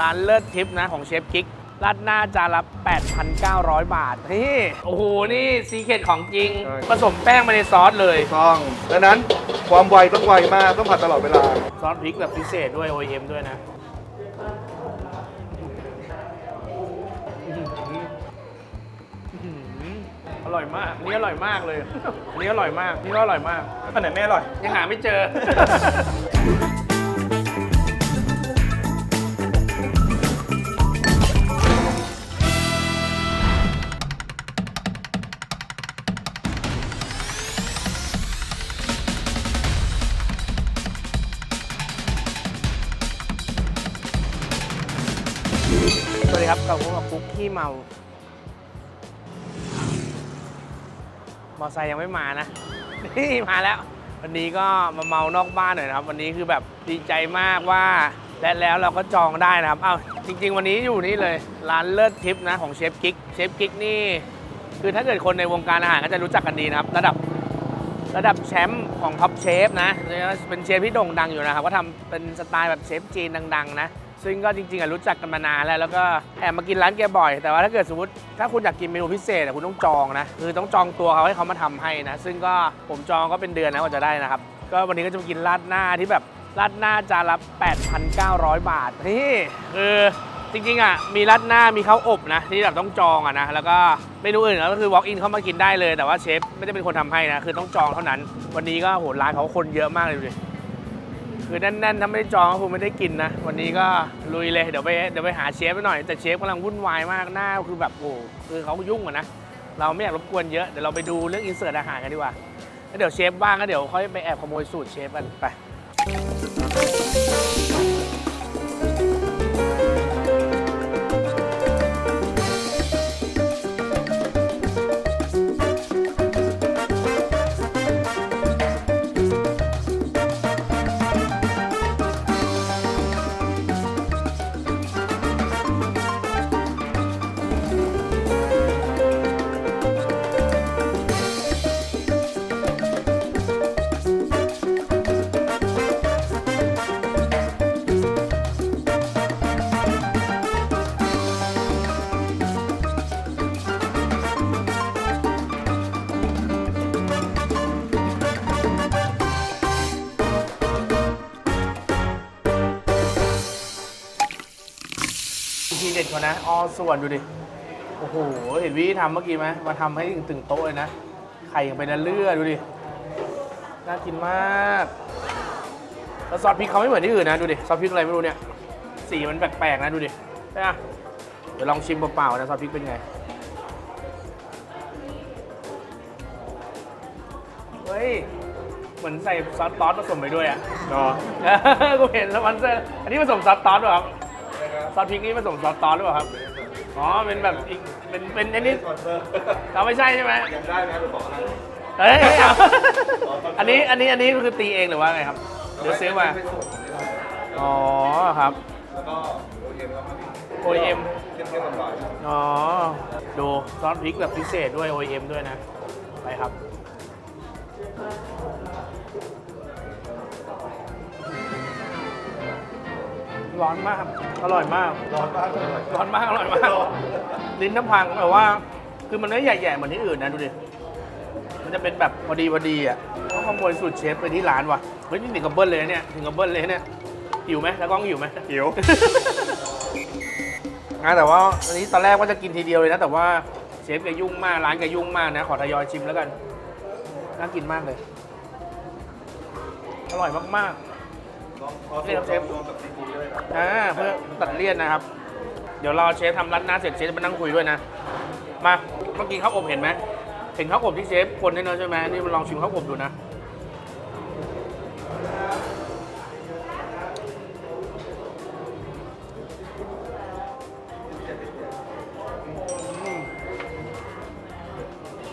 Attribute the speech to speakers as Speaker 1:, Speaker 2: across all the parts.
Speaker 1: ร้านเลิศทิปนะของเชฟกิ๊กราดหน้าจานละ 8,900 บาท นี่ โอ้โห นี่ซีเคร็ตของจริง
Speaker 2: ใช่
Speaker 1: ผสมแป้งมาในซอสเลย
Speaker 2: ถูกต้องดังนั้นความไวต้องไวมากต้องผัดตลอดเวลา
Speaker 1: ซอสพริกแบบพิเศษด้วย OEM ด้วยนะ อร่อยมาก นี่อร่อยมากเลยอันนี้อร่อยมาก นี่ก็อร่อยมาก
Speaker 3: อันไหนไม่อร่อย
Speaker 1: ยังหาไม่เจอ คุกขี้เมา มอไซค์ยังไม่มานะ นี่มาแล้ว วันนี้ก็มาเมานอกบ้านหน่อยนะครับ วันนี้คือแบบดีใจมากว่าและแล้วเราก็จองได้นะครับ เอ้าจริง ๆ วันนี้อยู่นี่เลย ร้านเลิศทิปนะของเชฟกิ๊ก เชฟกิ๊กนี่ คือถ้าเกิดคนในวงการอาหารก็จะรู้จักกันดีนะครับ ระดับระดับแชมป์ของท็อปเชฟนะ เป็นเชฟที่โด่งดังอยู่นะครับ ก็ทำเป็นสไตล์แบบเชฟจีนดัง ๆ นะ ซึ่งก็จริงๆอะรู้จักกันมานานแล้วแล้วก็แอบมากินร้านแกบ่อย แต่ว่าถ้าเกิดสมมติถ้าคุณอยากกินเมนูพิเศษอะคุณต้องจองนะคือต้องจองตัวเขาให้เขามาทำให้นะซึ่งก็ผมจองก็เป็นเดือนนะกว่าจะได้นะครับก็วันนี้ก็จะมากินราดหน้าที่แบบราดหน้าจานละ8,900 บาทนี่คือจริงๆอะมีราดหน้ามีข้าวอบนะที่แบบต้องจองอะนะแล้วก็เมนูอื่นก็คือ walk in เข้ามากินได้เลย แต่ว่าเชฟไม่ได้เป็นคนทำให้นะคือต้องจองเท่านั้น วันนี้ก็โหร้านเขาคนเยอะมากเลยดูดิ คือแน่นๆถ้าไม่ได้จองก็คงไม่ได้กินนะ วันนี้ก็ลุยเลยเดี๋ยวไปเดี๋ยวไปหาเชฟไปหน่อย แต่เชฟกำลังวุ่นวายมากหน้าคือแบบโอ้คือเขายุ่งอะนะ เราไม่อยากรบกวนเยอะเดี๋ยวเราไปดูเรื่องอินเสิร์ตอาหารกันดีกว่าแล้วเดี๋ยวเชฟว่างก็เดี๋ยวค่อยไปแอบขโมยสูตรเชฟกันไป เด็ดกว่านะออส่วนดูดิ โอ้โห เห็นวิธีทำเมื่อกี้ไหมมาทำให้ถึงตึงโต๊ะเลยนะ ไข่ยังเป็นเลือดดูดิ น่ากินมากแล้วซอสพริกเขาไม่เหมือนที่อื่นนะ ดูดิ ซอสพริกอะไรไม่รู้เนี่ย สีมันแปลกๆนะดูดิใช่ไหมเดี๋ยวลองชิมเปล่าๆนะซอสพริกเป็นไง เฮ้ย เหมือนใส่ซอสตอสผสมไปด้วยอะ
Speaker 3: อ๋อ
Speaker 1: กูเห็นสปอนเซอร์ อันนี้ผสมซอสตอสหรือเปล่าครับ ซอสพริกนี่ผสมซอสตอสหรือเปล่าครับ อ๋อ เป็นแบบอีก เป็น เป็นอันนี้เราไม่ใช่ใช่ไหม
Speaker 2: ยังได้นะไปบอกนะ
Speaker 1: เฮ้ยไม่เอาอันนี้ อันนี้ อันนี้คือตีเองหรือว่าไงครับหรือซื้อมา อ๋อ ครับ
Speaker 2: แล้วก็โอเอ็มครับ
Speaker 1: OEM
Speaker 2: เทียบๆกันหน่อย
Speaker 1: อ๋อ ดูซอสพริกแบบพิเศษด้วย OEM ด้วยนะ ไปครับ ร้อนมาก อร่อยมาก
Speaker 2: ร้อนมากเลย
Speaker 1: ร้อนมาก อร่อยมาก ลิ้นน้ำพังแบบว่า คือมันไม่ใหญ่ๆเหมือนที่อื่นนะดูดิ มันจะเป็นแบบพอดีพอดีอะต้องขโมยสูตรเชฟไปที่ร้านว่ะ เฮ้ยนี่ถึงกับเบิ้ลเลยนะเนี่ย ถึงกับเบิ้ลเลยนะเนี่ย หิวไหมแล้วกล้องหิวไหม
Speaker 3: หิว
Speaker 1: นะแต่ว่าอันนี้ตอนแรกว่าจะกินทีเดียวเลยนะ แต่ว่าเชฟแกยุ่งมาก ร้านแกยุ่งมากนะ ขอทยอยชิมแล้วกัน น่ากินมากเลย อร่อยมาก
Speaker 2: ลองขอสูตรลองกับซีฟู้ดด้วยนะ
Speaker 1: อ่าเพื่อตัดเลี่ยนนะครับ เดี๋ยวรอเชฟทำรัดหน้าเสร็จเชฟจะมานั่งคุยด้วยนะ มาเมื่อกี้ข้าวอบเห็นไหมเห็นข้าวอบที่เชฟคนได้เนอะใช่ไหมนี่มาลองชิมข้าวอบดูนะ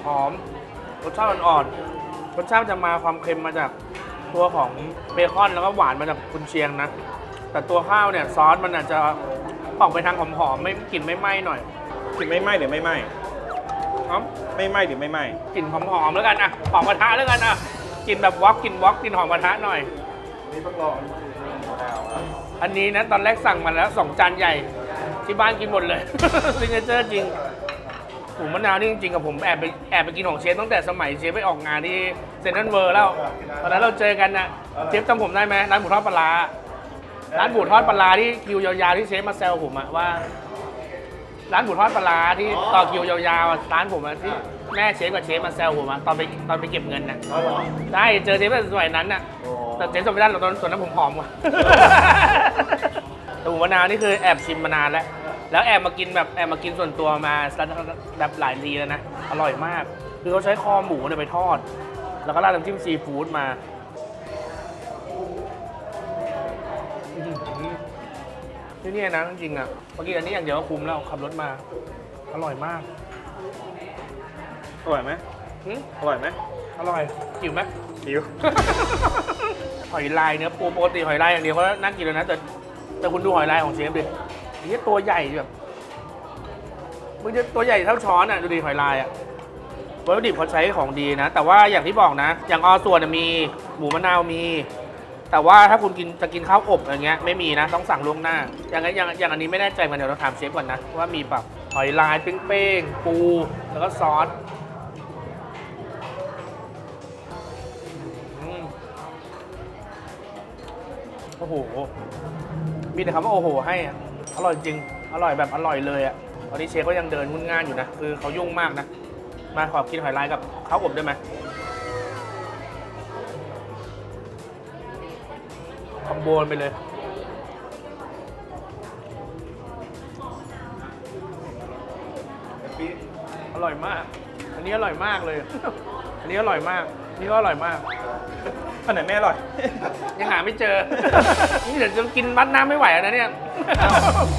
Speaker 1: หอมรสชาติอ่อนๆรสชาติจะมาความเค็มมาจาก ตัวของเบคอนแล้วก็หวานมาจากกุนเชียงนะ แต่ตัวข้าวเนี่ยซอสมันอาจจะออกไปทางหอมๆไม่กลิ่นไม่ไหม้หน่อย
Speaker 3: กลิ่นไม่ไหม้หรือไม่ไหม้
Speaker 1: ครับ
Speaker 3: ไม่ไหม้หรือไม่ไหม้
Speaker 1: กลิ่นหอมๆแล้วกันอะหอมกระทะแล้วกันอะกลิ่นแบบวอกกลิ่นวอกกลิ่นหอมกระทะหน่อย
Speaker 2: นี่เพิ่งลองสูตรมะนาวครับ
Speaker 1: อันนี้นะตอนแรกสั่งมาแล้วสองจานใหญ่ที่บ้านกินหมดเลยซิงเกิลจริง หมูมะนาวนี่จริงๆกับผมแอบไปแอบไปกินของเชฟตั้งแต่สมัยเชฟไปออกงานที่เซนทรัลเวิร์แล้ว ตอนนั้นเราเจอกันนะเชฟจำผมได้ไหมร้านหมูทอดปลาร้าร้านหมูทอดปลาร้าที่คิวยาวๆที่เชฟมาแซวผมอะว่า ร้านหมูทอดปลาร้าที่ต่อคิวยาวๆอะร้านผมอะที่แม่เชฟกับเชฟมาแซวผมอะตอนไปตอนไปเก็บเงินน่ะใช่เจอเชฟตั้งแต่สมัยนั้นน่ะแต่เจ๊จำไม่ได้หรอกตอนตอนนั้นผมผอมกว่าแต่หมูมะนาวนี่คือแอบชิมมานานแล้ว แล้วแอบมากินแบบแอบมากินส่วนตัวมาแบบหลายทีแล้วนะ อร่อยมาก คือเขาใช้คอหมูเนี่ยไปทอด แล้วก็ราดน้ำจิ้มซีฟู้ดมาอื้อหือที่นี่นะจริงๆอะเมื่อกี้อันนี้อย่างเดียวก็คุ้มแล้วขับรถมา อร่อยมาก
Speaker 3: อร่อยไหม
Speaker 1: หึ
Speaker 3: อร่อยไหม
Speaker 1: อร่อยหิวไหม
Speaker 3: หิว
Speaker 1: หอยลายเนื้อปูปกติหอยลายอย่างเดียวก็น่ากินแล้วนะแต่แต่คุณดูหอยลายของเชฟดิ นี่ตัวใหญ่แบบมึงจะตัวใหญ่เท่าช้อนอะดูดิหอยลายอะวัตถุดิบเขาใช้ของดีนะ แต่ว่าอย่างที่บอกนะ อย่างออส่วนมีหมูมะนาวมี แต่ว่าถ้าคุณกินจะกินข้าวอบอย่างเงี้ยไม่มีนะต้องสั่งล่วงหน้า อย่างอย่างอย่างอันนี้ไม่แน่ใจเหมือนเดี๋ยวเราถามเชฟก่อนนะว่ามีแบบหอยลายเป้งๆปู แล้วก็ซอสโอ้โห มีแต่คำว่าโอ้โหให้อะ อร่อยจริง อร่อยแบบอร่อยเลยอะตอนนี้เชฟก็ยังเดินงุนง่านอยู่นะ คือเขายุ่งมากนะ มาขอกินหอยลายกับข้าวอบได้ไหมคอมโบนไปเลย อร่อยมาก อันนี้อร่อยมากเลย อันนี้อร่อยมาก นี่ก็อร่อยมาก
Speaker 3: อันไหนไม่อร่อย
Speaker 1: ยังหาไม่เจอ นี่เดี๋ยวจะกินมัดน้ำไม่ไหวแล้วนะเนี่ย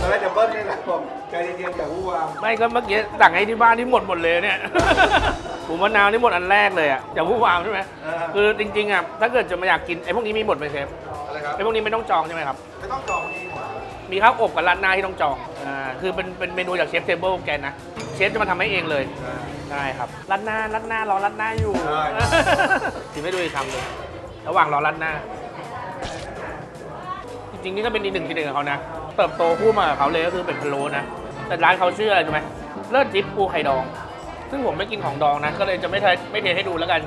Speaker 2: ตอนแรกจะเบิ้ลนี่แหละผมใจเย็นๆอย่าวู่วาม
Speaker 1: ไม่ก็เมื่อกี้สั่งให้ที่บ้านที่หมดหมดเลยเนี่ย หมูมะนาวนี่หมดอันแรกเลยอะอย่าพูดวามใช่ไหม
Speaker 2: เออ
Speaker 1: คือจริงๆอะถ้าเกิดจะมาอยากกินไอ้พวกนี้มีหมดไหมเชฟ
Speaker 2: อะไรครับ
Speaker 1: ไอ้พวกนี้ไม่ต้องจองใช่ไหมครับ
Speaker 2: ไม่ต้องจองที่หัว
Speaker 1: มีข้าวอบกับราดหน้าที่ต้องจองอ่าคือเป็นเป็นเมนูจากเชฟเทเบิลแกนนะเชฟจะมาทำให้เองเลยใช่ครับราดหน้าราดหน้ารอราดหน้าอยู่
Speaker 2: ใช่
Speaker 1: ชิมให้ดูอีกคำเลย ระหว่างรอราดหน้า จริงๆ นี่ก็เป็นอีกหนึ่งทีเด็ดของเขานะ เติบโตคู่มากับเขาเลยก็คือเป็ดพะโล้นะ แต่ร้านเขาชื่ออะไรรู้ไหมเลิศทิปปูไข่ดอง ซึ่งผมไม่กินของดองนะ ก็เลยจะไม่ทายไม่เทให้ดูแล้วกัน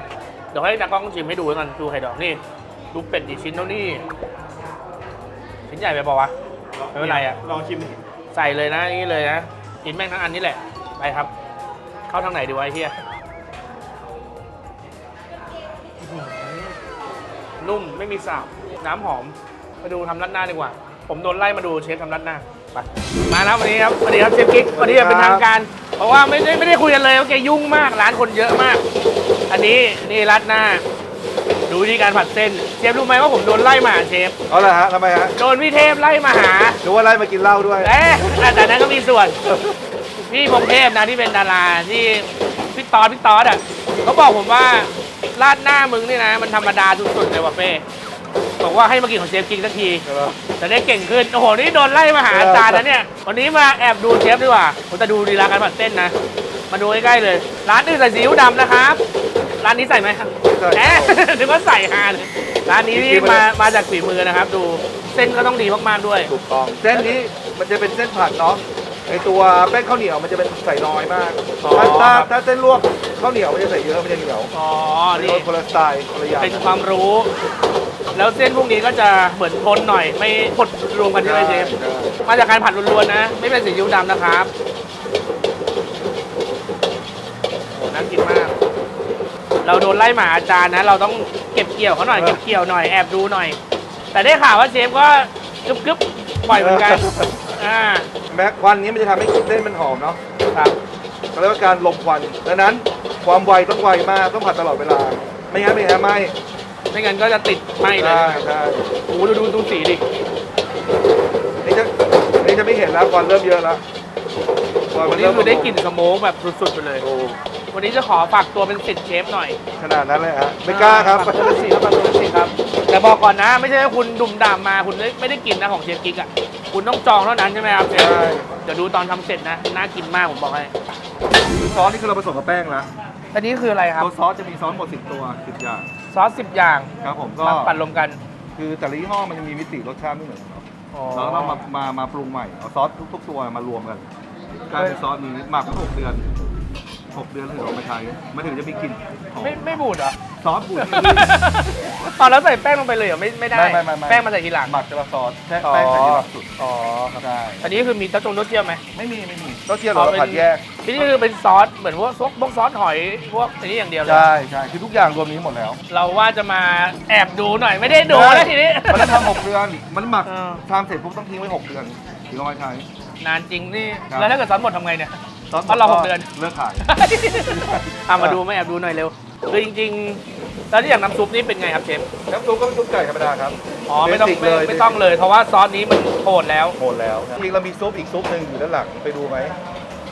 Speaker 1: เดี๋ยวให้ตากล้องชิมให้ดูแล้วกันปูไข่ดองนี่ดูเป็ดอีกชิ้นเท่านี้ชิ้นใหญ่ไปเปล่าวะ ไม่เป็นไรอะ
Speaker 3: ลองชิมดิ
Speaker 1: ใส่เลยนะนี่เลยนะกินแม่งทั้งอันนี้แหละ ไปครับ เข้าทางไหนดีวะไอ้เฮีย นุ่มไม่มีสาบน้ำหอมมาดูทำรัดหน้าดีกว่า ผมโดนไล่มาดูเชฟทำรัดหน้าไปมาแล้ววันนี้ครับสวัสดีครับเชฟกิ๊กวันนี้เป็นทางการ เพราะว่าไม่ได้ไม่ได้คุยกันเลยว่าแกยุ่งมากร้านคนเยอะมาก อันนี้นี่รัดหน้า ดูวิธีการผัดเส้นเชฟรู้ไหมว่าผมโดนไล่มาหาเชฟ
Speaker 2: เอาละฮะทำไมฮะ
Speaker 1: โดนพี่เทพไล่มาหา
Speaker 2: ดูว่าไล่มากินเหล้าด้วย
Speaker 1: เอ๊ะแต่นั้นก็มีส่วน พี่พงเทพนะที่เป็นดาราที่พี่ตอดพี่ตอดอะเขาบอกผมว่า ราดหน้ามึงนี่นะ มันธรรมดาสุดๆเลยว่ะเป้บอกว่าให้มากินของเชฟกิงสักที จะได้เก่งขึ้น โอ้โห นี่โดนไล่มาหาอาจารย์นะเนี่ย วันนี้มาแอบดูเชฟดีกว่าผมจะดูดีลาการผัดเส้นนะ มาดูใกล้ๆเลย ร้านอื่นใส่ซีอิ๊วดำนะครับ ร้านนี้ใส่ไหมครับ
Speaker 2: ใส่
Speaker 1: แหมนึกว่าใส่ฮาเลยร้านนี้นี่มามาจากฝีมือนะครับ ดู เส้นก็ต้องดีมากๆด้วย
Speaker 2: ถูกต้อง เส้นนี้มันจะเป็นเส้นผัดเนาะไอตัวแป้งข้าวเหนียวมันจะเป็นใส่น้อยมาก
Speaker 1: อ๋อ
Speaker 2: ถ้าถ้า
Speaker 1: ครับ
Speaker 2: ถ้าเส้นลวก ข้าวเหนียวมันจะใส่เยอะมันจะเหนียว
Speaker 1: อ๋อ
Speaker 2: อัน
Speaker 1: นี่
Speaker 2: นี้คนละสไตล์คนละอย่าง
Speaker 1: เป็นความรู้ แล้วเส้นพวกนี้ก็จะเหมือนทนหน่อย ไม่ผดรวมกันใช่ไหมเชฟ
Speaker 2: ใช่
Speaker 1: มาจากการผัดล้วนๆนะ ไม่เป็นสีอิ๊วดำนะครับโหน่ากินมาก เราโดนไล่หมาอาจารย์นะ เราต้องเก็บเกี่ยวเขาหน่อยเก็บเกี่ยวหน่อยแอบดูหน่อย แต่ได้ข่าวว่าเชฟก็กึบกึบๆปล่อยเหมือนกันอ่า
Speaker 2: แม้ควันนี้มันจะทำให้เส้นมันหอมเนาะ
Speaker 1: ครับ
Speaker 2: เขาเรียกว่าการลมควันดังนั้นความไวต้องไวมากต้องผัดตลอดเวลา ไม่งั้นไม่งั้นไม่
Speaker 1: ไม่งั้นก็จะติดไหมเลย
Speaker 2: ได้ได้
Speaker 1: โอ้โหดูดูดูสีดิ
Speaker 2: นี่จะนี่จะไม่เห็นแล้วควันเริ่มเยอะแล้วควัน
Speaker 1: วั
Speaker 2: นนี้
Speaker 1: คือได้กลิ่นสโมกแบบสุดๆไปเลย
Speaker 2: โอ้
Speaker 1: วันนี้จะขอฝากตัวเป็นสิทธิ์เชฟหน่อย
Speaker 2: ขนาดนั้นเลยฮะไม่กล้าครับ
Speaker 1: ฝากตัวเป็นสิทธิ์ครับฝากตัวเป็นสิทธิ์ครับ แต่บอกก่อนนะ ไม่ใช่ว่าคุณดุมด่ามมาคุณไม่ได้กินนะของเชฟกิ๊กอะคุณต้องจองเท่านั้นใช่ไหมครับเชฟเดี๋ยวดูตอนทำเสร็จนะน่ากินมากผมบอกให้
Speaker 2: ซอสนี่คือเราผสมกับแป้งแล้ว
Speaker 1: อันนี้คืออะไรครับ
Speaker 2: ตัวซอสจะมีซอสหมดสิบตัวสิบอย่าง
Speaker 1: ซอสสิบอย่าง
Speaker 2: ครับผมก็
Speaker 1: มาปั่นรวมกัน
Speaker 2: คือแต่ละยี่ห้อมันจะมีมิติรสชาติไม่เหมือนกันเนาะ
Speaker 1: อ๋อ
Speaker 2: แล้วเรามามามาปรุงใหม่เอาซอสทุก ๆ ตัวมารวมกันกลายเป็นซอสนี้หมักมาหกเดือนหกเดือนถึงเอามาใช้มันถึงจะมีกลิ่นของ
Speaker 1: ไม่ไม่บูดเหรอ
Speaker 2: ซอสบุญ
Speaker 1: ตอนแล้วใส่แป้งลงไปเลยเหรอไม่ไม่ได้
Speaker 2: ไม่ไม่ไม่ไม่
Speaker 1: แป้งมาใส่ทีหลัง
Speaker 2: หมักจะมาซอสแค่แป้งใส่ที่หลังสุด
Speaker 1: อ๋อครับ
Speaker 2: ใช่
Speaker 1: อันนี้คือมีเต้าจงเต้าเจี้ยวไหม
Speaker 2: ไม่มีไม่มีต้องเทียบเราผัดแยก
Speaker 1: ที่นี่คือเป็นซอสเหมือนพวกซอสพวกซอสหอยพวกอันนี้อย่างเดียวเลย
Speaker 2: ใช่ใช่คือทุกอย่างรวมนี้หมดแล้ว
Speaker 1: เราว่าจะมาแอบดูหน่อยไม่ได้ดูแล้วทีนี้
Speaker 2: มันต้องทำหกเดือน มันหมัก
Speaker 1: เออ
Speaker 2: ทำเสร็จปุ๊บต้องทิ้งไว้หกเดือนถึงเอามาใช้
Speaker 1: นานจริงนี่
Speaker 2: ครับ
Speaker 1: แล้วถ้าเกิดซอสหมดทำไงเนี่ย
Speaker 2: ซอส
Speaker 1: เพราะเราหกเดือน
Speaker 2: เลิกขาย
Speaker 1: เอามาดูไหม่แอบดูหน่อยเร็วคือจริงๆแล้วที่อย่างน้ำซุปนี่เป็นไงครับเชฟ
Speaker 2: น้ำซุปก็เป็นซุปไก่ธรรมดาครับ
Speaker 1: อ๋อไม่ต้อง
Speaker 2: Basic
Speaker 1: ไม่
Speaker 2: เลย
Speaker 1: ไม่ต้องเลย เพราะว่าซอสนี้มันโหดแล้ว
Speaker 2: หมดแล้วจริงๆเรามีซุปอีกซุปหนึ่งอยู่ด้านหลังไปดูไหม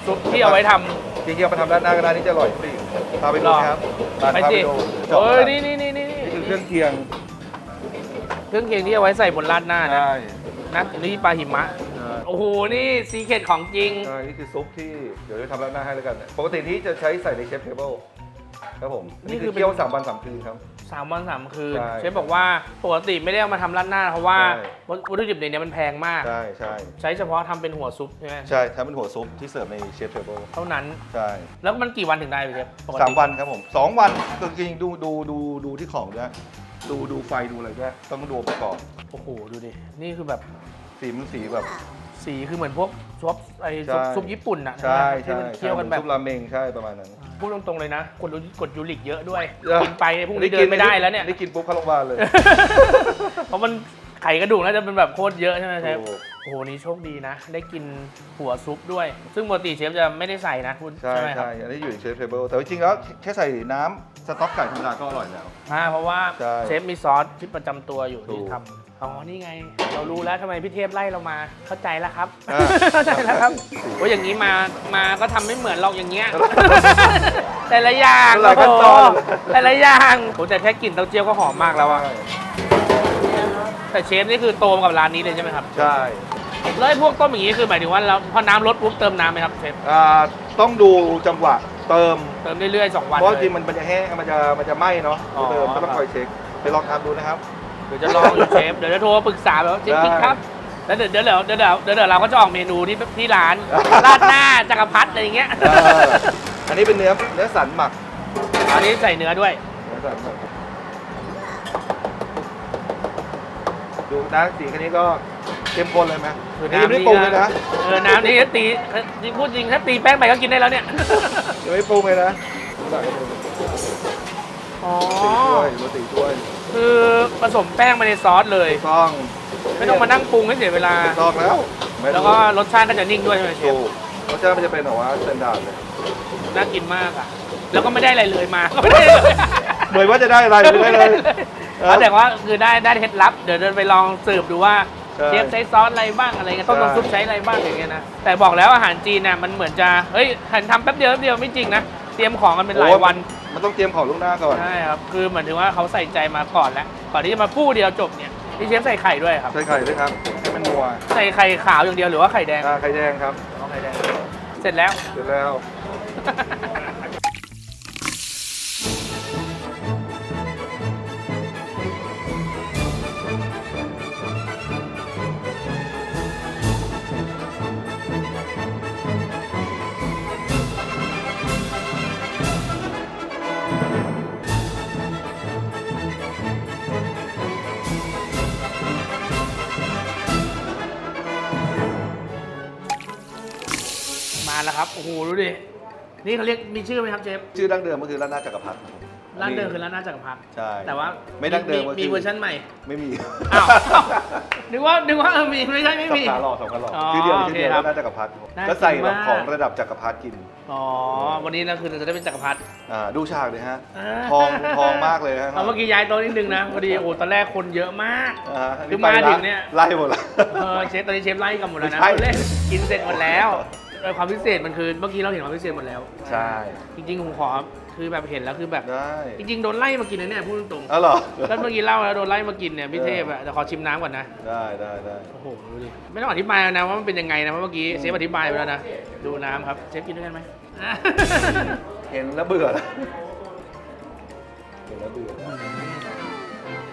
Speaker 1: ซุปที่เอาไว้ทำ
Speaker 2: จริงๆเอามาทำด้านหน้าก็ได้นี่จะอร่อยขึ้นอีกพาไปดูครับพา
Speaker 1: ไป
Speaker 2: พา
Speaker 1: สิ
Speaker 2: ดู
Speaker 1: เอ้ยนี่นี่นี่นี่
Speaker 2: นี่คือเครื่องเคียง
Speaker 1: เครื่องเคียงที่เอาไว้ใส่บนราดหน้านะ
Speaker 2: ใช่
Speaker 1: นะนี่ปลาหิมะ โอ้โห นี่ซีเคร็ตของจริง
Speaker 2: ใช่นี่คือซุปที่เดี๋ยวจะทำด้านหน้าให้แล้วกันปกติที่จะใช้ใส่ในเชฟเทเบิลครับผม
Speaker 1: นี่
Speaker 2: นี่
Speaker 1: คื
Speaker 2: คืออ
Speaker 1: เป็น
Speaker 2: เคี่ยวสามวันสามคืนครับ
Speaker 1: สามวันสามคืน
Speaker 2: ใช่
Speaker 1: เชฟบอกว่าปกติไม่ได้เอามาทำราดหน้า เพราะว่า
Speaker 2: ใช่
Speaker 1: วัตถุดิบในเนี้ยมันแพงมาก
Speaker 2: ใช่ใช่
Speaker 1: ใช้เฉพาะทำเป็นหัวซุปใช่ไหม
Speaker 2: ใช่ทำเป็นหัวซุปที่เสิร์ฟในเชฟเทเบิล
Speaker 1: เท่านั้น
Speaker 2: ใช่
Speaker 1: แล้วมันกี่วันถึงได้พี่เชฟปกติ
Speaker 2: สามวันครับผมสองวันคือจริงๆดูดูดูดูที่ของด้วยดูดูไฟดูอะไรด้วยต้องดูประกอบ
Speaker 1: โอ้โห ดูดิ นี่คือแบบ
Speaker 2: สีมันสีแบบ
Speaker 1: สีคือเหมือนพวกซุปไอ้ซุป
Speaker 2: ใช่
Speaker 1: ซุปญี่ปุ่นอะ
Speaker 2: ใช่
Speaker 1: ที่
Speaker 2: ใช่
Speaker 1: มันเคี่ยวกันแบบ
Speaker 2: ซุปราเมงใช่ประมาณนั้น
Speaker 1: พูดตรงๆเลยนะกดยูกดยูริกเยอะด้วย
Speaker 2: เยอะ
Speaker 1: กินไปพรุ่งนี้เดินไม่ได้แล้วเนี่ย
Speaker 2: ได้กินปุ๊บเข้าโรงพยาบาลเลย
Speaker 1: เพราะมันไขกระดูกน่าจะเป็นแบบโคตรเยอะใช่ไหมเชฟ
Speaker 2: ถูก
Speaker 1: โอ้โหนี่โชคดีนะ ได้กินหัวซุปด้วย ซึ่งปกติเชฟจะไม่ได้ใส่นะคุณ
Speaker 2: ใช่
Speaker 1: ใช่ไหมครับ
Speaker 2: ใช่อันนี้อยู่ในเชฟเทเบิลแต่จริงๆแล้วแค่ใส่น้ำสต๊อกไก่ธรรมดาก็อร่อยแล้ว
Speaker 1: อ่าเพราะว่า
Speaker 2: ใช่
Speaker 1: เชฟมีซอสที่ประจำตัวอยู่
Speaker 2: ถู
Speaker 1: ที่
Speaker 2: ก
Speaker 1: ทำ อ๋อ นี่ไง เรารู้แล้วทำไมพี่เทพไล่เรามา เข้าใจแล้วครับ
Speaker 2: อ่า
Speaker 1: เข้าใจแล้วครับว่าอย่างนี้มา มาก็ทำไม่เหมือนเราอย่างเงี้ย แต่ละอย่าง
Speaker 2: หลายขั้นตอน
Speaker 1: โโหแต่ละอย่างโอ้แต่แค่กลิ่นเต้าเจี้ยวก็หอมมากแล้วอะ
Speaker 2: ใช่
Speaker 1: แต่เชฟนี่คือโตมากับร้านนี้เลยใช่ไหมครับ
Speaker 2: ใช่
Speaker 1: แล้วไอ้พวกต้มอย่างนี้คือหมายถึงว่าเราพอน้ำลดปุ๊บเติมน้ำไหมครับเชฟ
Speaker 2: อ่าต้องดูจังหวะเติม
Speaker 1: เติมเรื่อยๆสองวัน
Speaker 2: เพราะจ
Speaker 1: เลย
Speaker 2: ริงๆมันมันจะแห้งมันจะมันจะไหม้เนาะ
Speaker 1: อ๋อ
Speaker 2: เติมก็ต้องคอยเช็คไปลองทำดูนะครับ
Speaker 1: เดี๋ยวจะลองอยู่เชฟเดี๋ยวจะโทรปรึกษาแบบว่าเชฟ
Speaker 2: ได้
Speaker 1: คิดครับแล้วเดี๋ยวเดี๋ยวเดี๋ยวเดี๋ยวเดี๋ยวเดี๋ยวเดี๋ยวเราก็จะออกเมนูที่ที่ร้าน
Speaker 2: อ่า
Speaker 1: ราดหน้าจักรพรรดิอะไรอย่างเงี้ย
Speaker 2: เอออันนี้เป็นเนื้อเนื้อสันหมัก
Speaker 1: อันนี้ใส่เนื้อด้วย
Speaker 2: เนื้อสันหมักดูนะสีแค่นี้ก็เข้มข้นเลยไหม
Speaker 1: คือ
Speaker 2: นี่ยังไม่ได้ปรุงเลยนะ
Speaker 1: เออ น้ำนี่ตีจริงพูดจริงถ้าตีแป้งไปก็กินได้แล้วเนี่ย
Speaker 2: ยังไม่ปรุงเลยนะใส่ไปเลย
Speaker 1: อ๋อ
Speaker 2: สี่ถ้วยโรตีถ้วย
Speaker 1: คือผ สมแป้งมาในซอสเลย
Speaker 2: ถูกต้อง
Speaker 1: ไม่ต้องมานั่งปรุงให้เสียเวลา
Speaker 2: ถูกต้องแล้วไม่
Speaker 1: แล้วก็รสชาติก็จะนิ่งด้วยใช่ไหมเช
Speaker 2: ถู
Speaker 1: ฟ
Speaker 2: กรสชาติมันจะเป็นแบบว่าสแตนดาร์ดเลย
Speaker 1: น่ากินมากอะ แล้วก็ไม่ได้อะไรเลยมาก็ไม่ได้เลย
Speaker 2: เหมือนว่าจะได้อะไรไม่ได้เลย
Speaker 1: เอาแต่ว่าคือได้ได้เคล็ดลับ เดี๋ยวเดินไปลองสืบดูว่า
Speaker 2: ใช่
Speaker 1: เชฟใช้ซอสอะไรบ้างอะไรเงี้ยต้ม
Speaker 2: ใช่
Speaker 1: น้ำซุปใช้อะไรบ้างอย่างเงี้ยนะแต่บอกแล้วอาหารจีนน่ะมันเหมือนจะเฮ้ยหันทำแป๊บเดียวแป๊บเดียวไม่จริงนะ เตรียมของกันเป็นหลายวัน
Speaker 2: มันต้องเตรียมของล่วงหน้าก่อน
Speaker 1: ใช่ครับ คือเหมือนถึงว่าเขาใส่ใจมาก่อนแล้ว ก่อนที่จะมาพูดเดียวจบเนี่ยพี่เชฟใส่ไข่ด้วยครับ
Speaker 2: ใส่ไข่ด้วยครับให้มันนัว
Speaker 1: ใส่ไข่ขาวอย่างเดียวหรือว่าไข่แดง
Speaker 2: อ่าไข่แดงครับ
Speaker 1: เอาไข่แดง เสร็จแล้ว
Speaker 2: เสร็จ
Speaker 1: แล้ว ครับ โอ้โห ดูดิ นี่เขาเรียกมีชื่อไหมครับเชฟ
Speaker 2: ชื่อดั้งเดิมก็คือร้านหน้าจักรพรรดิ
Speaker 1: ร้านเดิมคือร้านหน้าจักรพรรดิ
Speaker 2: ใช่
Speaker 1: แต่ว่า
Speaker 2: ไม่ดั้งเดิมก็คือ
Speaker 1: มีเวอร์ชันใหม่
Speaker 2: ไม่มี
Speaker 1: อ้าวนึกว่านึกว่าเออมีไม่ใช่ไม่
Speaker 2: สอง
Speaker 1: มี
Speaker 2: ขาหล่อสองขาหล่อ
Speaker 1: อ๋อ
Speaker 2: ชื่อเดียวชื่อเดียว
Speaker 1: โอเคครับ
Speaker 2: ร้านหน้าจักรพรรดิ
Speaker 1: น่า
Speaker 2: แล้วใส่
Speaker 1: กิน
Speaker 2: แบบ
Speaker 1: มาก
Speaker 2: ของระดับจักรพรรดิกิน
Speaker 1: อ๋อวันนี้นะคือเราจะได้เป็นจักรพรรดิ
Speaker 2: อ่าดูฉากเลยฮะ
Speaker 1: อ่า
Speaker 2: ทองทองมากเลยฮะ
Speaker 1: เอาเมื่อกี้ย้ายโต๊ะนิดนึงนะพอดีโอ้ตอนแรกคนเยอะมาก
Speaker 2: อ่าอัน
Speaker 1: คื
Speaker 2: นี้
Speaker 1: อมา
Speaker 2: ไปละ
Speaker 1: ถึงเนี่ย
Speaker 2: ไล่หมดละ
Speaker 1: เออเชฟตอนนี้เชฟไล่กันหมดแล้วนะ
Speaker 2: ไม่ใช่
Speaker 1: เล่นกินเสร็จหมดแล้ว โดยความพิเศษมันคือเมื่อกี้เราเห็นความพิเศษหมดแล้ว
Speaker 2: ใช่
Speaker 1: จริงๆผมขอคือแบบเห็นแล้วคือแบบ
Speaker 2: ได้
Speaker 1: จริงๆโดนไล่มากินนะเนี่ยพูดตรง
Speaker 2: อ๋อเหรอ
Speaker 1: ๆแล้วเมื่อกี้เล่าแล้วโดนไล่มากินเนี่ยพี่เทพอะแต่ขอชิมน้ำก่อนนะ
Speaker 2: ได้ได้ได้
Speaker 1: โอ้โหดูดิไม่ต้องอธิบายแล้วนะว่ามันเป็นยังไงนะเพราะเมื่อกี้เชฟอธิบายไปแล้วนะดูน้ำครับเชฟกินด้วยกันไหมอะ
Speaker 2: เห็นแล้วเบื่อละเห็นแล้วเบื่อ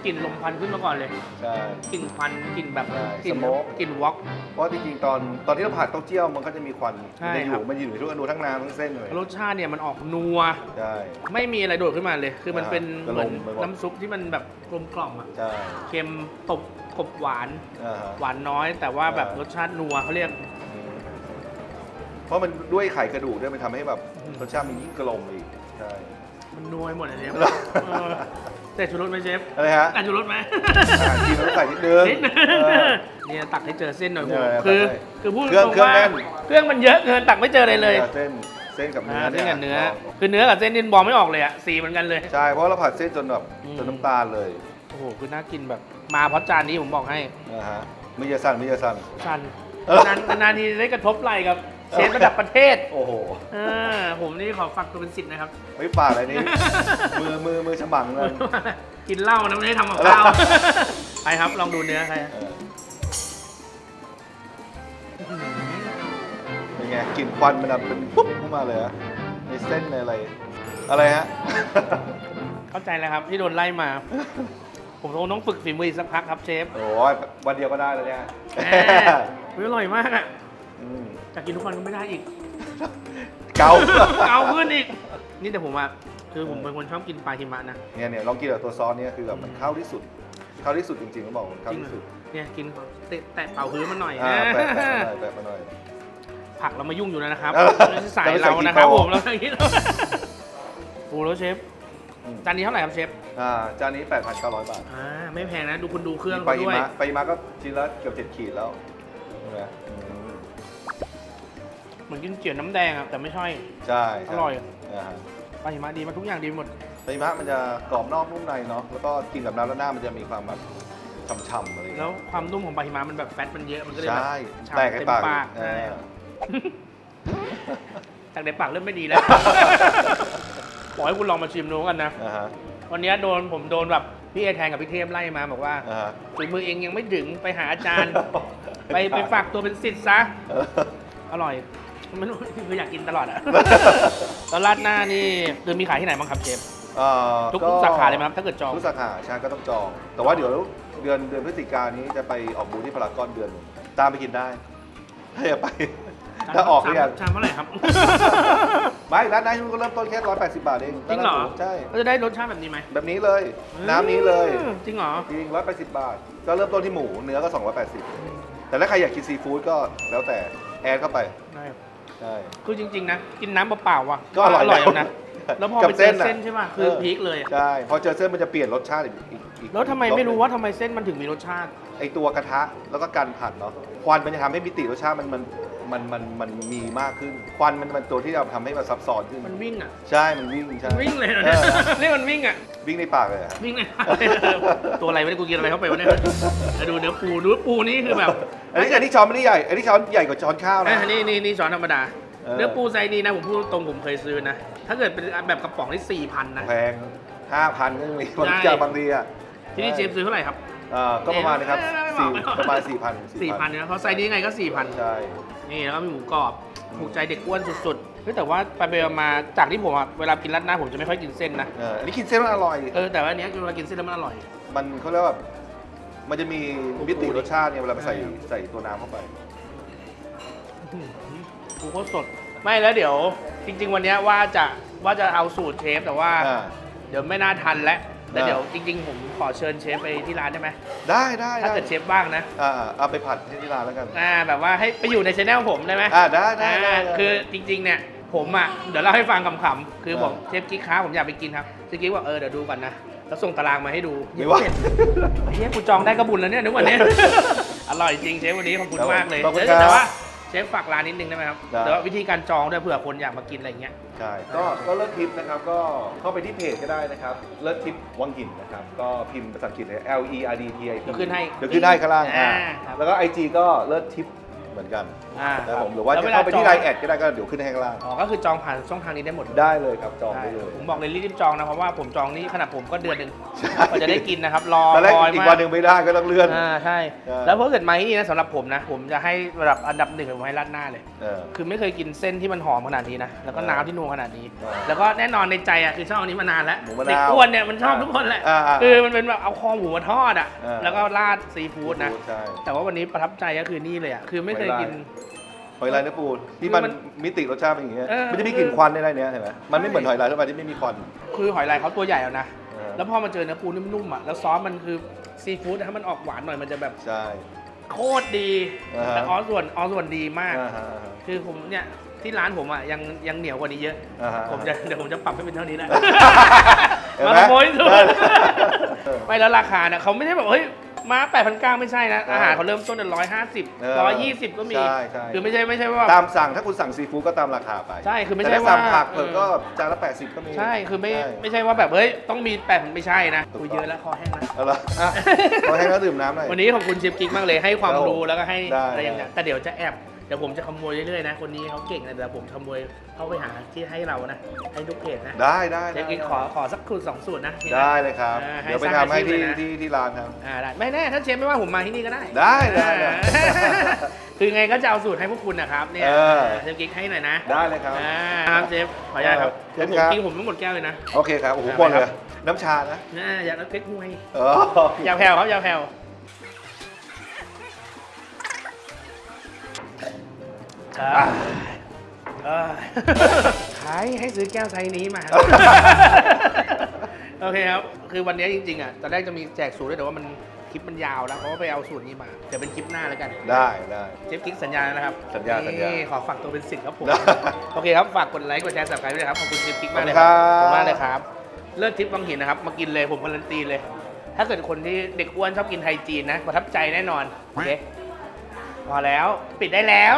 Speaker 1: กลิ่นลมควันขึ้นมาก่อนเลย
Speaker 2: ใช่
Speaker 1: กลิ่นควันกลิ่นแบบ
Speaker 2: ใช่
Speaker 1: กลิ่น
Speaker 2: smoke
Speaker 1: กลิ่นวอก
Speaker 2: เพราะจริงๆตอนตอนที่เราผัดเต้าเจี้ยวมันก็จะมีควัน
Speaker 1: ใช่
Speaker 2: มันจะอ
Speaker 1: ครั
Speaker 2: ยู่
Speaker 1: บ
Speaker 2: มันอยู่ทุกอนูทั้งน้ำทั้งเส้นเลย
Speaker 1: รสชาติเนี่ยมันออกนัว
Speaker 2: ใช่
Speaker 1: ไม่มีอะไรโดดขึ้นมาเลย คือมัน
Speaker 2: อ่า
Speaker 1: เป็น
Speaker 2: กระ
Speaker 1: เหมือน
Speaker 2: ลมไปหมด
Speaker 1: น้ำซุปที่มันแบบกลมกล่อมอะ
Speaker 2: ใช่
Speaker 1: เค็มตบกบหวาน
Speaker 2: อ่าฮะ
Speaker 1: หวานน้อย แต่ว่าแบบ
Speaker 2: อ่าร
Speaker 1: รสชาตินัวเขาเรียก
Speaker 2: อืมเพราะมันด้วยไข่กระดูกด้วยมันทำให้แบบ
Speaker 1: อืม
Speaker 2: รสชาติมันยิ่งกลมอีกใช่
Speaker 1: มันนัวไปหมดเลยเนี่ย
Speaker 2: เหรอ
Speaker 1: เออ แต่ชูรสไหมเชฟ
Speaker 2: อะไรฮะ
Speaker 1: แต่ชูรสไหม
Speaker 2: อ่ากินแล้วใส่นิดนึง
Speaker 1: นิดนึง
Speaker 2: เออ
Speaker 1: เนี่ยตักให้เจอเส้นหน่อย
Speaker 2: เนี่
Speaker 1: โห
Speaker 2: ย
Speaker 1: คือ
Speaker 2: ตักให้
Speaker 1: คือพูด
Speaker 2: เครื่อง
Speaker 1: ตรง
Speaker 2: เครื่อง
Speaker 1: ว่า
Speaker 2: แน่น
Speaker 1: เครื่องมันเยอะเกินตักไม่เจอเลยเลย
Speaker 2: เส้นเส้นกับเนื้
Speaker 1: อ่า
Speaker 2: อ
Speaker 1: เส้นกับเนื้อ
Speaker 2: ย
Speaker 1: คือเนื้อกับเส้นนี่บอกไม่ออกเลยอะสีเหมือนกันเลย
Speaker 2: ใช่เพราะเราผัดเส้นจนแบบ
Speaker 1: อืม
Speaker 2: จนน้ำตาลเลย
Speaker 1: โอ้โหคือน่ากินแบบมาเพราะจานนี้ผมบอกให้
Speaker 2: นะฮะมิยาซันมิยาซัน
Speaker 1: ชัน
Speaker 2: เออ
Speaker 1: นานนานๆทีได้กระทบไหล่กับ เชฟระดับประเทศ
Speaker 2: โอ้โห
Speaker 1: เออผมนี่ขอฝากตัวเป็นสิทธิ์นะครับ
Speaker 2: ไม่ปากอะไรนี่ มือมือมือฉมังเลย
Speaker 1: กินเหล้านะไม่ได้ทำกับข้าวไปครับลองดูเนื้อใคร
Speaker 2: เออเป็นไงกลิ่นควันมันแบบเป็นปุ๊บขึ้นมาเลยอะในเส้นในอะไร อะไรฮะ
Speaker 1: เข้าใจแล้วครับที่โดนไล่มา ผมคงต้องฝึกฝีมืออีกสักพักครับเชฟ
Speaker 2: โอ้ยวันเดียวก็ได้แล้วเนี่ย
Speaker 1: แหมอุ๊ยอร่อยมากอะ
Speaker 2: อืม
Speaker 1: จะกินทุกวันก็ไม่ได้อีก
Speaker 2: เกา
Speaker 1: เกาขึ้นอีก นี่แต่ผมว่าคือผมเป็นคนชอบกินปลาหิมะนะ
Speaker 2: เนี่ยเนี่ยลองกินกับตัวซอสเนี่ยคือแบบมันเข้าที่สุด เข้าที่สุดจริงๆเขาบอกมันเข้า
Speaker 1: จริง
Speaker 2: ที่
Speaker 1: เหร
Speaker 2: สุ
Speaker 1: อ
Speaker 2: ด
Speaker 1: เนี่ยกินแตะแตะเป่าพื้นมาหน่อย
Speaker 2: อ่า
Speaker 1: นะ
Speaker 2: แปะแปะมาหน่อยแปะมาหน่อย
Speaker 1: ผักเรามายุ่งอยู่แล้วนะครับ
Speaker 2: เออ
Speaker 1: ไม่ใช่สาย
Speaker 2: จะไปใส่
Speaker 1: เรานะครับ
Speaker 2: กี่โต๊ะ
Speaker 1: ผมเราอย่างนี้โอ้แล้วเชฟ
Speaker 2: อืม
Speaker 1: จานนี้เท่าไหร่ครับเชฟ
Speaker 2: อ่าจานนี้ 8,900 บาท
Speaker 1: อ่าไม่แพงนะดูคุณดูเครื่อง
Speaker 2: ไป
Speaker 1: เขาด้วย
Speaker 2: มาไปมาก็ชิ้นละเกือบ7ขีดแล้วใช่ไหมอืม
Speaker 1: เห มือนกินเจียวน้ำแดงอะแต่ไม่ใช่
Speaker 2: ใช่ใช่
Speaker 1: อร่อย
Speaker 2: อ่าฮะ
Speaker 1: ปลาหิมะดีมาทุกอย่างดีหมด
Speaker 2: ไปมามันจะกรอบนอกนุ่มในเนาะแล้วก็กินกับน้ำแล้วหน้ามันจะมีความแบบฉ่ำๆอะไรอย่าง
Speaker 1: แล้
Speaker 2: เงี้
Speaker 1: วยความนุ่มของปลาหิมะมันแบบแฟตมันเยอะมันก็เลยแบบ
Speaker 2: ใช่
Speaker 1: ฉ่ำ
Speaker 2: แตกใน
Speaker 1: เต็ม
Speaker 2: ปาก
Speaker 1: ปาก
Speaker 2: เอ
Speaker 1: ใช่
Speaker 2: อ
Speaker 1: จากในปากเริ่มไม่ดีแล้วบอกให้คุณลองมาชิมดูกันนะ
Speaker 2: อ่าฮะ
Speaker 1: วันนี้โดนผมโดนแบบพี่เอแทนกับพี่เทพไล่มาบอกว่า
Speaker 2: อ่าฮะ
Speaker 1: ฝีมือเองยังไม่ถึงไปหาอาจารย์ ไปไปฝากตัวเป็นสิทธิ์ซะ
Speaker 2: เออ
Speaker 1: อร่อย มันคืออยากกินตลอดอะ แล้วราดหน้านี่คือมีขายที่ไหนบ้างครับเชฟ
Speaker 2: เอ่อ
Speaker 1: ทุกทุกสาขาเลยไหมครับถ้าเกิดจอง
Speaker 2: ทุกสาขาใช่ก็ต้องจอง แต่ว่าเดี๋ยวเดือนเดือนพฤศจิกายนนี้จะไปออกบูธที่พารากอนเดือนหนึ่งตามไปกินได้ถ้าอยากไป ถ้าออกหรือยัง
Speaker 1: ชามเท่าไหร่ครับ
Speaker 2: ไม่ร้านนายนุ่นก็เริ่มต้นแค่ 180 บาทเอง
Speaker 1: จริงเหรอ
Speaker 2: ใช่
Speaker 1: ก็จะได้รสชาติแบบนี้ไหม
Speaker 2: แบบนี้เลย น้ำนี้เลย
Speaker 1: อืมจริงเหรอ
Speaker 2: จริง180 บาท ก็เริ่มต้นที่หมู เนื้อก็ 280 แต่ถ้าใครอยากกินซีฟู้ดก็แล้วแต่แอดเข้าไป
Speaker 1: ได้
Speaker 2: ใช่
Speaker 1: คือจริง ๆ นะ กินน้ำเปล่าๆว่ะ
Speaker 2: ก็อร่อย
Speaker 1: แล้วนะ แล้วพอ
Speaker 2: กับ
Speaker 1: ไปเจอ
Speaker 2: น่ะ
Speaker 1: เส้นใช่ป่ะคือพีคเลยอะ
Speaker 2: ใช่พอเจอเส้นมันจะเปลี่ยนรสชาติอีกอีกอีก
Speaker 1: แล้วทำไมไม่รู้ว่าทำไมเส้นมันถึงมีรสชาติ
Speaker 2: ไอตัวกระทะแล้วก็การผัดเนาะควันมันจะทำให้มิติรสชาติมันมันมันมันมันมีมากขึ้น ควันมันเป็นตัวที่เราทำให้มันซับซ้อนขึ้น
Speaker 1: มันวิ่งอะ
Speaker 2: ใช่มันวิ่งใช่
Speaker 1: มันวิ่งเลยนะ
Speaker 2: ออ
Speaker 1: นี่มันวิ่งอะ
Speaker 2: วิ่งในปากเลยอะ
Speaker 1: วิ่งเลย ตัวอะไรไม่ได้กูกินอะไรเข้าไปวะเนี่ยแล้วดูเนื้อปูเนื้อปูนี่คือแบบ
Speaker 2: อันนี้อันนี้ช้อนไม่ได้ใหญ่ อันนี้ช้อนใหญ่กว่าช้อนข้าว
Speaker 1: เอ้
Speaker 2: นะ
Speaker 1: ยนี่นี่นี่ช้อนธรรมดา
Speaker 2: เออ
Speaker 1: เนื้อปูไซส์นี้นะ ผมพูดตรงผมเคยซื้อนะ ถ้าเกิดเป็นแบบกระป๋องที่สี่พันนะ
Speaker 2: แพงห้าพันก็มีบาง
Speaker 1: ใช่
Speaker 2: เจ้าบางทีอะ
Speaker 1: ที่นี่เจมส์ซื้อเท่าไหร่ครับ
Speaker 2: เอ่อก็ประมาณนะครับ
Speaker 1: เอ๊ะ
Speaker 2: สี่
Speaker 1: ไม่บอก
Speaker 2: ประมาณสี่พัน
Speaker 1: สี่พันเนี่ยเพราะไซส์นี้ไงก็สี่พัน
Speaker 2: ใช่
Speaker 1: นี่แล้วก็มีหมูกรอบถูกใจเด็กอ้วนสุดๆเฮ้ยแต่ว่าไปไปมาๆจากที่ผมอะเวลากินรัดหน้าผมจะไม่ค่อยกินเส้นนะ
Speaker 2: เอออันนี้กินเส้นมันอร่อย
Speaker 1: เออแต่ว่าอันเนี้ยเวลากินเส้นแล้วมันอร่อย
Speaker 2: มันเขาเรียกว่า มันจะมีมิติรสชาติเนี่ยเวลาไปใส่
Speaker 1: ใช่
Speaker 2: ใส่ตัวน้ำเข้าไป
Speaker 1: ปูโคตรสด ไม่แล้วเดี๋ยว จริง ๆ วันเนี้ยว่าจะว่าจะเอาสูตรเชฟแต่ว่า
Speaker 2: อ่า
Speaker 1: เดี๋ยวไม่น่าทันแล้วแต่
Speaker 2: อ่า
Speaker 1: เดี๋ยวจริง ๆ ผมขอเชิญเชฟไปที่ร้านได้ไหม
Speaker 2: ได้ได้
Speaker 1: ถ้า
Speaker 2: ได้
Speaker 1: เกิดเชฟว่างนะ
Speaker 2: อ่าเอาไปผัดที่ร้านแล้วกัน
Speaker 1: อ่าแบบว่าให้ไปอยู่ในช anel ผมได้ไหม
Speaker 2: อ่าได้ได้ได้
Speaker 1: อ่า
Speaker 2: ได้
Speaker 1: คือจริง ๆ เนี่ย ผมอะเดี๋ยวเล่าให้ฟังขำๆคือผม
Speaker 2: อ่า
Speaker 1: เชฟกิ๊กค้าผมอยากไปกินครับเชฟกิ๊กว่าเออเดี๋ยวดูก่อนนะ แล้วส่งตารางมาให้ดู
Speaker 2: ไม่ว่า
Speaker 1: เฮ้ยกูจองได้ก็บุญแล้วเนี่ยนึกว่าเนี้ยอร่อยจริงเชฟวันนี้ขอบคุณมากเลย
Speaker 2: ขอบคุณ
Speaker 1: เดี๋ยว
Speaker 2: ครับ
Speaker 1: แต่ว่าเชฟฝากร้านนิดนึงได้ไหมครับ
Speaker 2: ได้
Speaker 1: เดี๋ยววิธีการจองด้วยเผื่อคนอยากมากินอะไรเงี้ย
Speaker 2: ใช่ก็ก็เลิศทิปนะครับก็เข้าไปที่เพจก็ได้นะครับเลิศทิปวังหินนะครับก็พิมพ์ภาษาอังกฤษเลย L E R D T I P
Speaker 1: เดี๋ยวขึ้นให้
Speaker 2: เดี๋ยวขึ้นให้ข้างล่างอ่า
Speaker 1: อ่าครับ
Speaker 2: แล้วก็ IG ก็เลิศทิป เหมือนกัน
Speaker 1: อ่า
Speaker 2: นะครับผมหรือว่า
Speaker 1: แล้ว
Speaker 2: จะ
Speaker 1: เวลา
Speaker 2: เข้าไปที่
Speaker 1: จอง
Speaker 2: ไลน์แอดก็ได้ก็เดี๋ยวขึ้นให้ข้างล่าง
Speaker 1: อ๋อก็คือจองผ่านช่องทางนี้ได้หมด
Speaker 2: ได้เลยครับจอง
Speaker 1: ใช่
Speaker 2: ได้เลย
Speaker 1: ผมบอกเลยรีบๆจองนะเพราะว่าผมจองนี่ขนาดผมก็เดือนหนึ่งกว่าจะได้กินนะครับรอ
Speaker 2: ตอนแรก
Speaker 1: คอย
Speaker 2: อีก
Speaker 1: มา
Speaker 2: วัน
Speaker 1: ก
Speaker 2: หนึ่งไม่ได้ก็ต้องเลื่อน
Speaker 1: อ่าใช่
Speaker 2: ใช่
Speaker 1: แล้วเพราะเกิดมาที่นี่นะสำหรับผมนะ ผมจะให้ระดับอันดับหนึ่งผมให้ราดหน้าเลย
Speaker 2: เออ
Speaker 1: คือไม่เคยกินเส้นที่มันหอมขนาดนี้นะ แล้วก็
Speaker 2: เออ
Speaker 1: น้ำที่นัวขนาดนี้
Speaker 2: เออ
Speaker 1: แล้วก็แน่นอนในใจอะคือชอบอันนี้มานานแล้ว
Speaker 2: หมูมะนาว
Speaker 1: เด็กอ้วนเนี่ยมันชอบทุกคนแหละ
Speaker 2: อ่าอ่า
Speaker 1: คือมันเป็นแบบเอาคอหมูมาทอดอะ
Speaker 2: เออ
Speaker 1: แล้วก็ราดซีฟู้ดนะ
Speaker 2: ใช่
Speaker 1: แต่ว่าวันนี้ประทับใจก็คือนี่เลยอะ คือไม่เคยกิน
Speaker 2: หอยลายเนื้อปูที่มัน
Speaker 1: คือมัน
Speaker 2: มิติรสชาติเป็นอย่างเงี้ย
Speaker 1: เออ
Speaker 2: มันจะมีกลิ่นควันในเนี้ยเห็นไหมมันไม่เหมือนหอยลายทั่วไปที่ไม่มีควัน
Speaker 1: คือหอยลายเขาตัวใหญ่แล้วนะ
Speaker 2: เออ
Speaker 1: แล้วพอมาเจอเนื้อปูนุ่มๆอะ แล้วซอสมันคือซีฟู้ดถ้ามันออกหวานหน่อยมันจะแบบ
Speaker 2: ใช่
Speaker 1: โคตรดี
Speaker 2: อ่าฮะ
Speaker 1: แต่ออส่วนออส่วนดีมาก
Speaker 2: อ่าฮะอ่าฮะ
Speaker 1: คือผมเนี่ยที่ร้านผมอะยังยังเหนียวกว่านี้เยอะ
Speaker 2: อ่าฮะ
Speaker 1: ผมจะเดี๋ยวผมจะปรับให้เป็นเท่านี้แหละ
Speaker 2: เห็น
Speaker 1: มา
Speaker 2: ไหม
Speaker 1: ขโมยสุด
Speaker 2: เออเออ
Speaker 1: ไม่แล้วราคาเนี่ยเขาไม่ได้แบบเฮ้ย มา8 9 0 0ไม่ใช่นะ
Speaker 2: ใช่
Speaker 1: อาหารเขาเริ่มต้นในร้อยห้าสิบ
Speaker 2: เออ
Speaker 1: ร้อยยี่สิบก็มี
Speaker 2: ใช่ใช่
Speaker 1: คือไม่ใช่ไม่ใช่ว่า
Speaker 2: ตามสั่งถ้าคุณสั่งซีฟู้ดก็ตามราคาไป
Speaker 1: ใช่คือไม่
Speaker 2: แต่
Speaker 1: ใช่
Speaker 2: ถ้าสั่ง
Speaker 1: ว่า
Speaker 2: ผักเพิ่ม
Speaker 1: เออ
Speaker 2: ก็จานละ 80 ก็มี
Speaker 1: ใช่คือไม่
Speaker 2: ใช่
Speaker 1: ไม่ใช่ว่าแบบเฮ้ยต้องมีแปดไม่ใช่นะ
Speaker 2: ถูก
Speaker 1: คุย
Speaker 2: ต้อง
Speaker 1: เยอะแล้วคอแห้งนะ
Speaker 2: เอาละอะขอให้เขาดื่มน้ำหน่อย
Speaker 1: วันนี้ขอบคุณเชฟกิ๊กมากเลยให้ความ
Speaker 2: ครับ
Speaker 1: รู้แล้วก็ให้
Speaker 2: ได้
Speaker 1: อะไรอย่างเงี้ยแต่เดี๋ยวจะแอบ เดี๋ยวผมจะขโมยเรื่อยๆนะ คนนี้เขาเก่งนะเดี๋ยวผมขโมยเข้าไปหาที่ให้เรานะ ให้ทุกเพจนะ
Speaker 2: ได้ได้
Speaker 1: เช
Speaker 2: ได้
Speaker 1: ฟกิ๊กขอขอสักสูตรสองสูตรนะ
Speaker 2: ได้เลยครับ
Speaker 1: อ่าให้
Speaker 2: เดี๋ยวไป
Speaker 1: สร้าง
Speaker 2: ทำให้
Speaker 1: อาชีพ
Speaker 2: ที่
Speaker 1: เลยนะ
Speaker 2: ที่ที่ร้านครับ
Speaker 1: อ่าได้ไม่แน่ถ้าเชฟไม่ว่าผมมาที่นี่ก็ได้
Speaker 2: ได้ได้ได้
Speaker 1: อ่าคือไงก็จะเอาสูตรให้พวกคุณนะครับเนี่ย
Speaker 2: เออ
Speaker 1: เชฟกิ๊กให้หน่อยนะ
Speaker 2: ได้เลยครับ
Speaker 1: อ่าครับเชฟขออนุญาตครับ
Speaker 2: เชิญ
Speaker 1: ผม
Speaker 2: ครับ
Speaker 1: กินผมต้องหมดแก้วเลยนะ
Speaker 2: โอเคครับโอ้โห
Speaker 1: ได้
Speaker 2: หมด
Speaker 1: ครั
Speaker 2: เล
Speaker 1: บ
Speaker 2: ยน้ำชานะ
Speaker 1: น่าอยากเอาเก๊กฮวย
Speaker 2: เออ
Speaker 1: อยาแผ่วครับอยาแผ่ว อ่าอ่าขายให้ซื้อแก้วไซส์นี้มา โอเคครับ คือวันนี้จริงๆอะตอนแรกจะมีแจกสูตรด้วยแต่ว่ามันคลิปมันยาวแล้วเพราะว่าไปเอาสูตรนี้มา เดี๋ยวเป็นคลิปหน้าแล้วกัน
Speaker 2: ได้ได้
Speaker 1: เชฟกิ๊กสัญญาแล้วนะครับ
Speaker 2: สัญญาสัญญา
Speaker 1: นี่ขอฝากตัวเป็นสิทธิ์ครับผม
Speaker 2: ได้
Speaker 1: โอเคครับ ฝากกดไลค์กดแชร์สับสไครต์ด้วยนะครับ ขอบคุณเชฟกิ๊กมากเลย
Speaker 2: ขอบ
Speaker 1: ข
Speaker 2: คุ
Speaker 1: อบ
Speaker 2: ณครับ
Speaker 1: คุณมากเลยครับ เลิศทิพย์วังหินนะครับ มากินเลยผมการันตีเลย ถ้าเกิดคนที่เด็กอ้วนชอบกินไทยจีนนะประทับใจแน่นอนโอเค พอแล้ว ปิดได้แล้ว